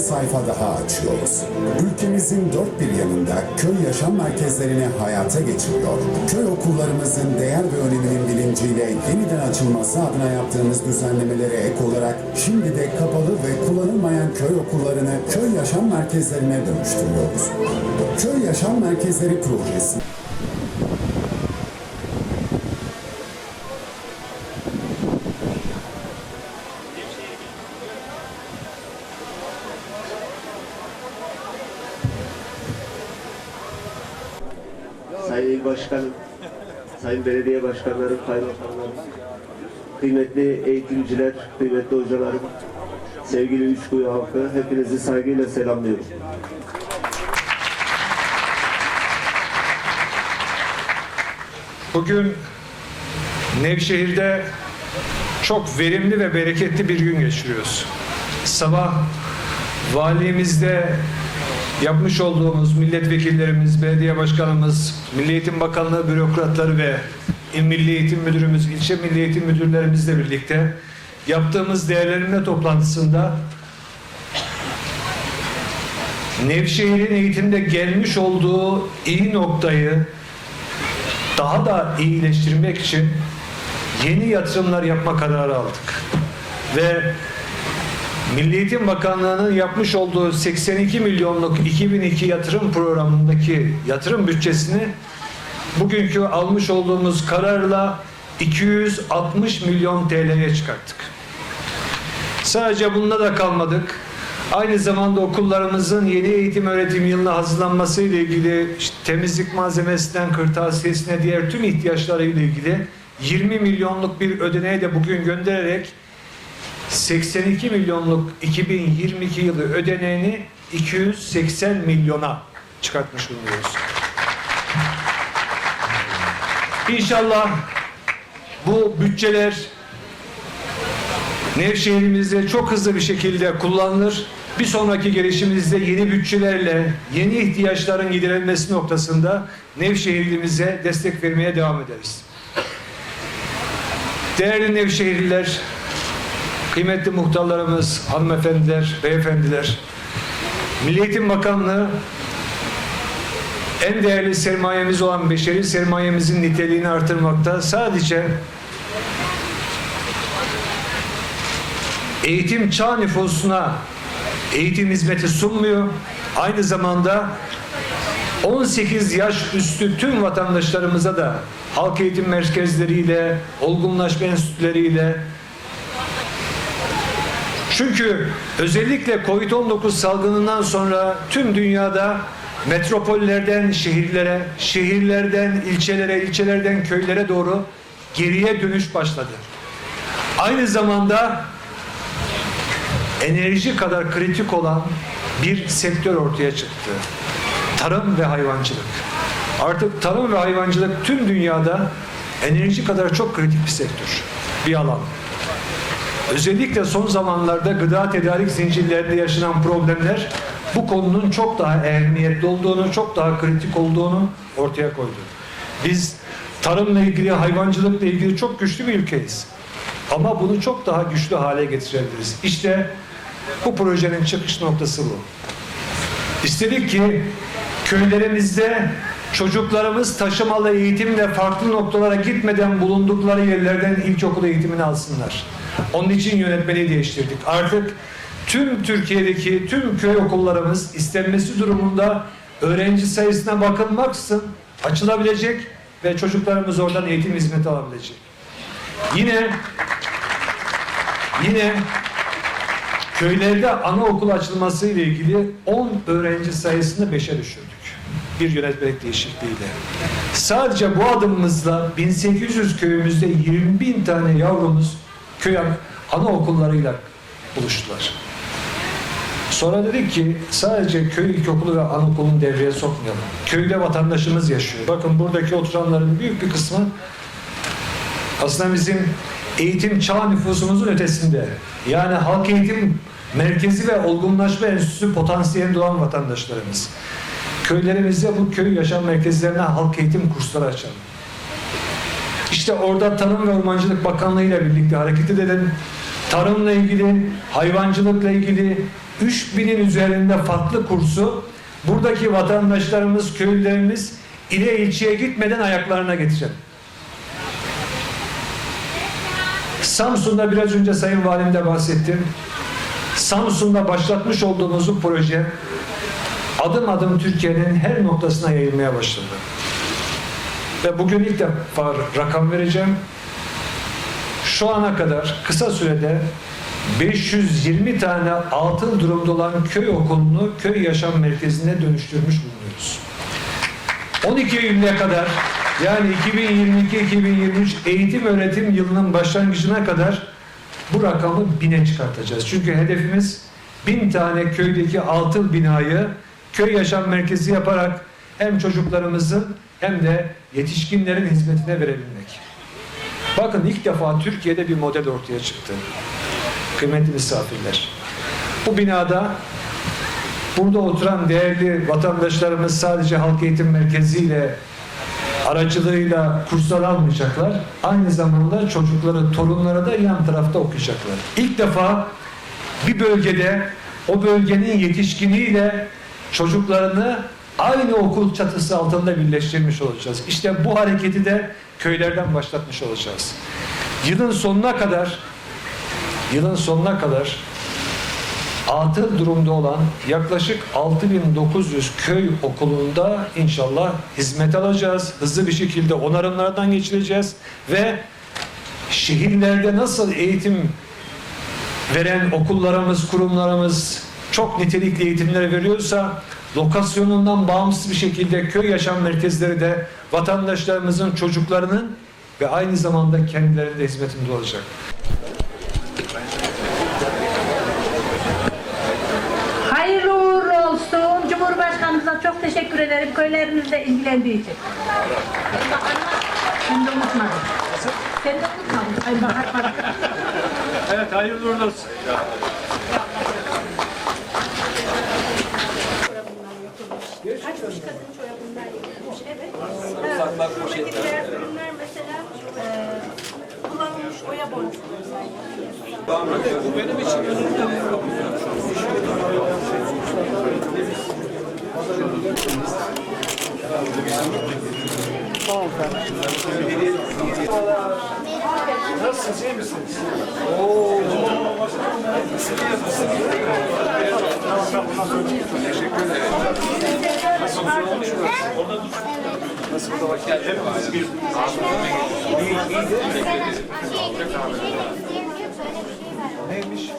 sayfa daha açıyoruz. Ülkemizin dört bir yanında köy yaşam merkezlerini hayata geçiriyor. Köy okullarımızın değer ve öneminin bilinciyle yeniden açılması adına yaptığımız düzenlemelere ek olarak şimdi de kapalı ve kullanılmayan köy okullarını köy yaşam merkezlerine dönüştürüyoruz. Köy Yaşam Merkezleri projesi Başkanım, Sayın Belediye Başkanlarım, Kaymakamlarım, kıymetli eğitimciler, kıymetli hocalarım, sevgili Üçkuyu halkı, hepinizi saygıyla selamlıyorum. Bugün Nevşehir'de çok verimli ve bereketli bir gün geçiriyoruz. Sabah valimizde yapmış olduğumuz milletvekillerimiz, belediye başkanımız, Milli Eğitim Bakanlığı bürokratları ve İl Milli Eğitim Müdürümüz, ilçe Milli Eğitim Müdürlerimizle birlikte yaptığımız değerlendirme toplantısında Nevşehir'in eğitimde gelmiş olduğu iyi noktayı daha da iyileştirmek için yeni yatırımlar yapma kararı aldık. Ve Milli Eğitim Bakanlığı'nın yapmış olduğu 82 milyonluk 2002 yatırım programındaki yatırım bütçesini bugünkü almış olduğumuz kararla 260 milyon TL'ye çıkarttık. Sadece bununla da kalmadık. Aynı zamanda okullarımızın yeni eğitim öğretim yılına hazırlanması ile ilgili işte temizlik malzemesinden kırtasiyesine diğer tüm ihtiyaçları ile ilgili 20 milyonluk bir ödeneği de bugün göndererek 82 milyonluk 2022 yılı ödeneğini 280 milyona çıkartmış bulunuyoruz. İnşallah bu bütçeler Nevşehir'imizde çok hızlı bir şekilde kullanılır. Bir sonraki gelişimizde yeni bütçelerle yeni ihtiyaçların giderilmesi noktasında Nevşehir'imize destek vermeye devam ederiz. Değerli Nevşehirliler, kıymetli muhtarlarımız, hanımefendiler, beyefendiler, Milli Eğitim Bakanlığı en değerli sermayemiz olan beşeri sermayemizin niteliğini artırmakta sadece eğitim çağ nüfusuna eğitim hizmeti sunmuyor. Aynı zamanda 18 yaş üstü tüm vatandaşlarımıza da halk eğitim merkezleriyle, olgunlaşma enstitüleriyle çünkü özellikle Covid-19 salgınından sonra tüm dünyada metropollerden şehirlere, şehirlerden ilçelere, ilçelerden köylere doğru geriye dönüş başladı. Aynı zamanda enerji kadar kritik olan bir sektör ortaya çıktı. Tarım ve hayvancılık. Artık tarım ve hayvancılık tüm dünyada enerji kadar çok kritik bir sektör, bir alan. Özellikle son zamanlarda gıda tedarik zincirlerinde yaşanan problemler bu konunun çok daha ehemmiyetli olduğunu, çok daha kritik olduğunu ortaya koydu. Biz tarımla ilgili, hayvancılıkla ilgili çok güçlü bir ülkeyiz. Ama bunu çok daha güçlü hale getirebiliriz. İşte bu projenin çıkış noktası bu. İstedik ki köylerimizde çocuklarımız taşımalı eğitimle farklı noktalara gitmeden bulundukları yerlerden ilkokul eğitimini alsınlar. Onun için yönetmeliği değiştirdik. Artık tüm Türkiye'deki tüm köy okullarımız istenmesi durumunda öğrenci sayısına bakılmaksızın açılabilecek ve çocuklarımız oradan eğitim hizmeti alabilecek. Yine yine köylerde anaokul açılması ile ilgili 10 öğrenci sayısını 5'e düşürdük. Bir yönetmelik değişikliğiyle. Sadece bu adımımızla 1800 köyümüzde 20 bin tane yavrumuz köy anaokullarıyla buluştular. Sonra dedik ki sadece köy ilkokulu ve anaokulunu devreye sokmayalım. Köyde vatandaşımız yaşıyor. Bakın buradaki oturanların büyük bir kısmı aslında bizim eğitim çağ nüfusumuzun ötesinde. Yani halk eğitim merkezi ve olgunlaşma enstitüsü potansiyelinde olan vatandaşlarımız. Köylerimizde bu köy yaşam merkezlerine halk eğitim kursları açalım. İşte orada Tarım ve Ormancılık Bakanlığı ile birlikte hareket edelim. Tarımla ilgili, hayvancılıkla ilgili, 3000'in üzerinde farklı kursu buradaki vatandaşlarımız, köylülerimiz ile ilçeye gitmeden ayaklarına getirelim. Samsun'da biraz önce Sayın Valim de bahsettim. Samsun'da başlatmış olduğumuz bu proje adım adım Türkiye'nin her noktasına yayılmaya başladı. Ve bugün ilk defa rakam vereceğim. Şu ana kadar kısa sürede 520 tane altın durumda olan köy okulunu köy yaşam merkezine dönüştürmüş bulunuyoruz. 12 Eylül'e kadar yani 2022-2023 eğitim öğretim yılının başlangıcına kadar bu rakamı bine çıkartacağız. Çünkü hedefimiz bin tane köydeki altın binayı köy yaşam merkezi yaparak hem çocuklarımızın hem de yetişkinlerin hizmetine verebilmek. Bakın ilk defa Türkiye'de bir model ortaya çıktı. Kıymetli misafirler. Bu binada burada oturan değerli vatandaşlarımız sadece halk eğitim merkeziyle aracılığıyla kurslar almayacaklar. Aynı zamanda çocukları, torunları da yan tarafta okuyacaklar. İlk defa bir bölgede o bölgenin yetişkiniyle çocuklarını aynı okul çatısı altında birleştirmiş olacağız. İşte bu hareketi de köylerden başlatmış olacağız. Yılın sonuna kadar yılın sonuna kadar atıl durumda olan yaklaşık 6900 köy okulunda inşallah hizmet alacağız. Hızlı bir şekilde onarımlardan geçireceğiz ve şehirlerde nasıl eğitim veren okullarımız, kurumlarımız çok nitelikli eğitimler veriyorsa lokasyonundan bağımsız bir şekilde köy yaşam merkezleri de vatandaşlarımızın çocuklarının ve aynı zamanda kendilerinin de hizmetinde olacak. Hayırlı uğurlu olsun. Cumhurbaşkanımıza çok teşekkür ederim köylerimizle ilgilendiği için. Sen de unutmadın. Sen de unutmadın. Ay bak bak. Evet, hayırlı uğurlu olsun. Diğer ürünler mesela eee kullanılmış oya boncukları. Nasılsınız, iyi misiniz? Neymiş?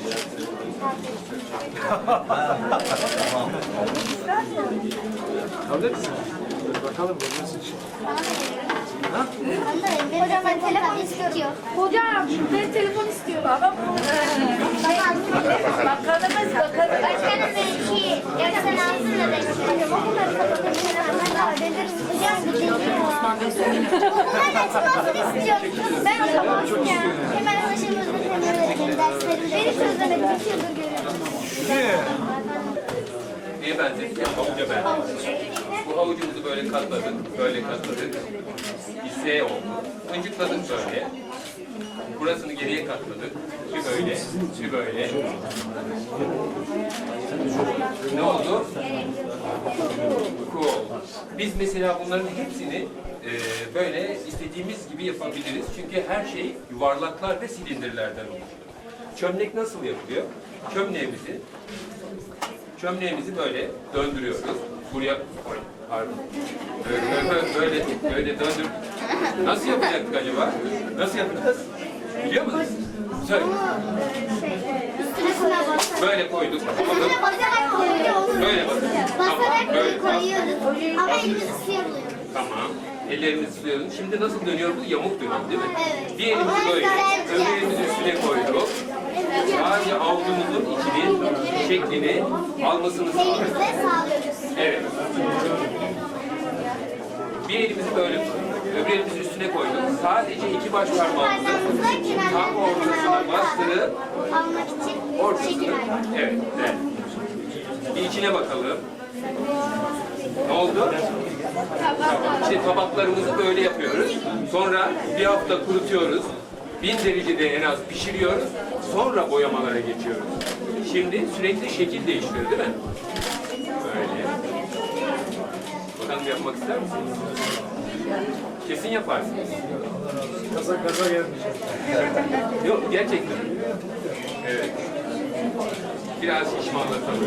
Alır mısın? Bakalım nasıl için. Hocam ben telefon istiyorum. Hocam ben telefon istiyorum. Baba bu bakanımız bakanımız. Başkanım ben iki. Ya sen alsın da ben Hocam okulları kapatabilirim. Ben de hallederim. Hocam bir şey Okulların açılmasını istiyorum. Ben o zaman ya. Hemen anlaşılmazını hemen öğreteyim yıldır görüyorum. Neye benzettik? Havuca benzettik. Bu havucumuzu böyle katladık, böyle katladık. Bir S oldu. Öncükladık böyle. Burasını geriye katladık. Bir böyle, bir böyle. Ne oldu? Ku oldu. Biz mesela bunların hepsini e, böyle istediğimiz gibi yapabiliriz. Çünkü her şey yuvarlaklar ve silindirlerden oluşuyor. Çömlek nasıl yapılıyor? Çömleğimizi Çömleğimizi böyle döndürüyoruz. Buraya Oy, pardon. Böyle, böyle, böyle, döndür. Nasıl yapacaktık acaba? Nasıl yapacağız? Biliyor musunuz? Söyle. Basarak. Böyle koyduk. Üstüne basarak koyuyoruz. Böyle. Tamam. Basarak Böyle. koyuyoruz. Ama elimiz ısıya buluyor. Tamam. Ellerimizi siliyoruz. Şimdi nasıl dönüyor bu? Yamuk dönüyor değil mi? Evet. Bir elimizi böyle, öbür elimizi üstüne koyduk. Sadece avucumuzun içinin şeklini almasını sağlıyoruz. Evet. Bir elimizi böyle tutuyoruz. Öbür elimizi üstüne koyduk. Sadece iki baş parmağımızı tam ortasına bastırıp almak için ortasını. Evet, evet. Bir içine bakalım. Ne oldu? İşte tabaklarımızı böyle yapıyoruz. Sonra bir hafta kurutuyoruz. Bin derecede en az pişiriyoruz. Sonra boyamalara geçiyoruz. Şimdi sürekli şekil değiştiriyor değil mi? Böyle. Bakalım yapmak ister misiniz? Kesin yaparsınız. Gaza gaza gelmeyecek. Yok gerçekten. Evet. Biraz şişmanlatalım.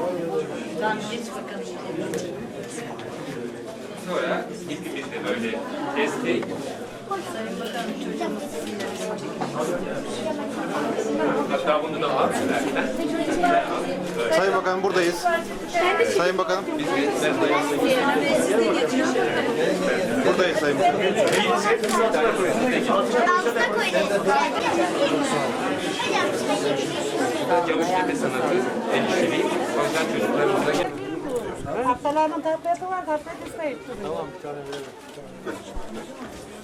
Boyumuzu sıkalım. Öyle. Sonra ipimizi de böyle destek Hatta bunu da al. Sayın Bakanım buradayız. Sayın Bakanım. Buradayız Sayın Bakanım. Altına koydum. Çavuştepe sanatı endişeli. O yüzden çocuklarımıza Haftalarının tableti var, tablet isteyin.